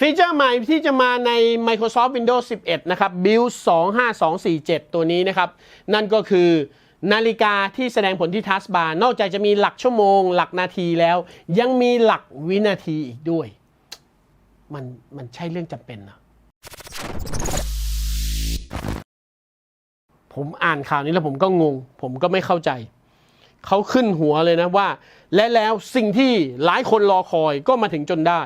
ฟีเจอร์ใหม่ที่จะมาใน Microsoft Windows 11 นะครับ Build 25247 ตัวนี้นะครับ นั่นก็คือนาฬิกาที่แสดงผลที่ทัสบาร์นอกจากจะมีหลักชั่วโมง หลักนาทีแล้ว ยังมีหลักวินาทีอีกด้วย มันมันใช่เรื่องจำเป็นนะผมอ่านข่าวนี้แล้วผมก็งง ผมก็ไม่เข้าใจ เขาขึ้นหัวเลยนะว่า และแล้วสิ่งที่หลายคนรอคอยก็มาถึงจนได้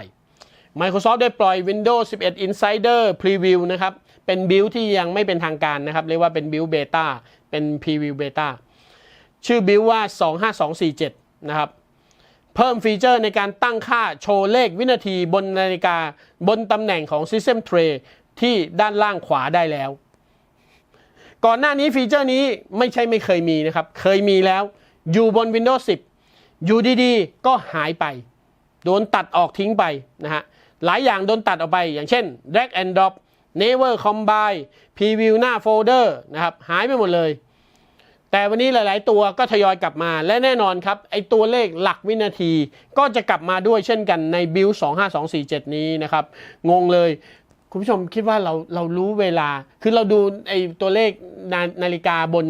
Microsoft ได้ปล่อย Windows 11 Insider Preview นะครับ เป็นบิลที่ยังไม่เป็นทางการนะครับ เรียกว่าเป็นบิลเบต้าเป็น Preview Beta ชื่อบิลว่า 25247 นะครับ เพิ่มฟีเจอร์ในการตั้งค่าโชว์เลขวินาทีบนนาฬิกาบนตำแหน่งของ System Tray ที่ด้านล่างขวาได้แล้ว ก่อนหน้านี้ฟีเจอร์นี้ไม่ใช่ไม่เคยมีนะครับ เคยมีแล้วอยู่บน Windows 10 อยู่ดีๆ ก็หายไป โดนตัดออกทิ้งไปนะฮะ หลายอย่างโดนตัดออกไป อย่างเช่น drag and drop never combine preview หน้าโฟลเดอร์นะครับหายไปหมดเลย แต่วันนี้หลาย ๆ ตัวก็ทยอยกลับมาและแน่นอนครับ ไอตัวเลขหลักวินาที ก็จะกลับมาด้วยเช่นกันใน Build 25247 นี้นะครับ งงเลยคุณผู้ชมคิดว่าเราเรารู้เวลา คือเราดูไอตัวเลขนานาฬิกาบน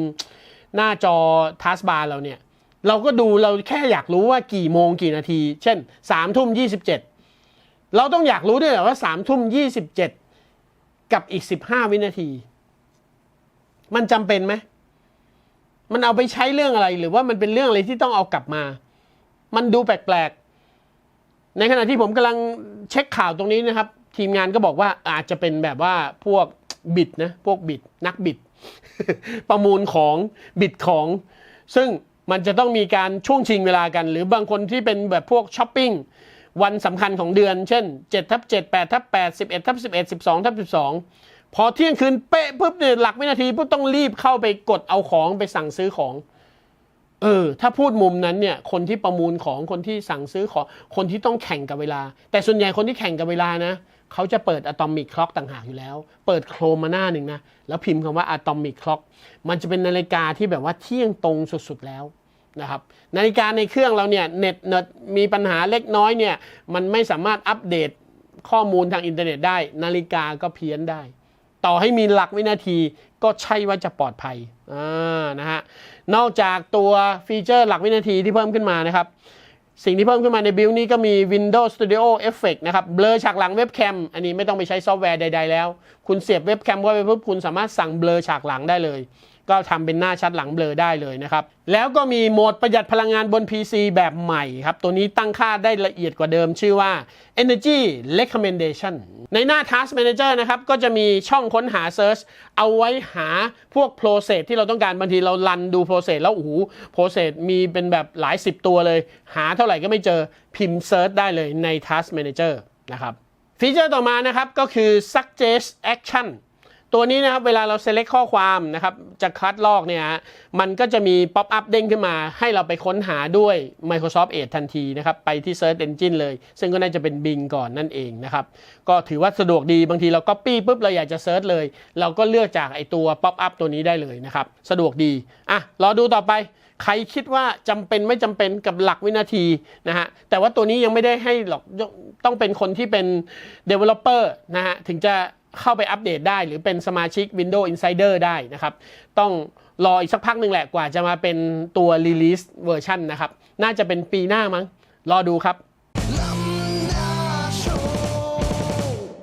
หน้าจอทัสบาร์เราเนี่ย เราก็ดูเราแค่อยากรู้ว่ากี่โมงกี่นาที เช่น3ทุ่ม27 เราต้องอยากรู้ด้วยเหรอว่า3ทุ่ม27กับอีก15วินาที มันจำเป็นไหมมันเอาไปใช้เรื่องอะไรหรือว่ามันเป็นเรื่องอะไรที่ต้องเอากลับมา มันดูแปลกๆ ในขณะที่ผมกำลังเช็คข่าวตรงนี้นะครับ ทีมงานก็บอกว่าอาจจะเป็นแบบว่าพวกบิดนะพวกบิดนักบิด ประมูลของบิดของ ซึ่งมันจะต้องมีการช่วงชิงเวลากัน หรือบางคนที่เป็นแบบพวกช้อปปิ้ง วันสำคัญของเดือน เช่น7ทับ7 8ทับ8 11ทับ11 12ทับ12 พอเที่ยงคืนเป๊ะปุ๊บเนี่ยหลักวินาทีปุ๊บต้องรีบเข้าไปกดเอาของไปสั่งซื้อของ เออ ถ้าพูดมุมนั้นเนี่ย คนที่ประมูลของคนที่สั่งซื้อของ คนที่ต้องแข่งกับเวลา แต่ส่วนใหญ่คนที่แข่งกับเวลานะเขาจะเปิดอะตอมิกคล็อกต่างหากอยู่แล้ว เปิดโครมมาหน้าหนึ่งนะ แล้วพิมพ์คำว่าอะตอมิกคล็อก มันจะเป็นนาฬิกาที่แบบว่าเที่ยงตรงสุดๆแล้ว นะครับนาฬิกาในเครื่องเราเนี่ยเน็ตเน็ตมีปัญหาเล็กน้อยเนี่ยมันไม่สามารถอัปเดตข้อมูลทางอินเทอร์เน็ตได้ นาฬิกาก็เพี้ยนได้ ต่อให้มีหลักวินาทีก็ใช่ว่าจะปลอดภัยอ่านะฮะนอกจากตัวฟีเจอร์หลักวินาทีที่เพิ่มขึ้นมานะครับ สิ่งที่เพิ่มขึ้นมาในบิลนี้ก็มี Windows Studio Effect นะครับเบลอฉากหลังเว็บแคมอันนี้ไม่ต้องไปใช้ซอฟต์แวร์ใด ๆ แล้ว คุณเสียบเว็บแคมเข้าไปปุ๊บคุณสามารถสั่งเบลอฉากหลังได้เลย ก็ทำเป็นหน้าชัดหลังเบลอได้เลยนะครับแล้วก็มีโหมดประหยัดพลังงานบน PC แบบใหม่ครับ ตัวนี้ตั้งค่าได้ละเอียดกว่าเดิมชื่อว่า Energy Recommendation ในหน้า Task Manager นะครับ ก็จะมีช่องค้นหา Search เอาไว้หาพวก process ที่เราต้องการบางทีเรารันดู process แล้วโอ้โห process มีเป็นแบบหลาย 10 ตัวเลย หาเท่าไหร่ก็ไม่เจอพิมพ์ Search ได้เลยใน Task Manager นะครับฟีเจอร์ต่อมานะครับก็คือ Suggest Action ตัวนี้นะครับเวลาเรา select ข้อความนะครับจะคัดลอกเนี่ยมันก็จะมี pop up เด้งขึ้นมาให้เราไปค้นหาด้วย Microsoft Edge ทันทีนะครับไปที่ Search Engine เลย ซึ่งก็น่าจะเป็น Bing ก่อนนั่นเองนะครับก็ถือว่าสะดวกดีบางทีเรา Copy ปุ๊บเราอยากจะ Search เลย เราก็เลือกจากไอตัว pop up ตัวนี้ได้เลยนะครับสะดวกดีอะรอดูต่อไปใครคิดว่าจำเป็นไม่จำเป็นกับหลักวินาทีนะฮะแต่ว่าตัวนี้ยังไม่ได้ให้หรอกต้องเป็นคนที่เป็น developer นะฮะถึงจะ เข้าไปอัปเดตได้ หรือเป็นสมาชิก Windows Insider ได้นะครับ ต้องรออีกสักพักหนึ่งแหละกว่าจะมาเป็นตัว release version นะครับ น่าจะเป็นปีหน้ามั้ง รอดูครับ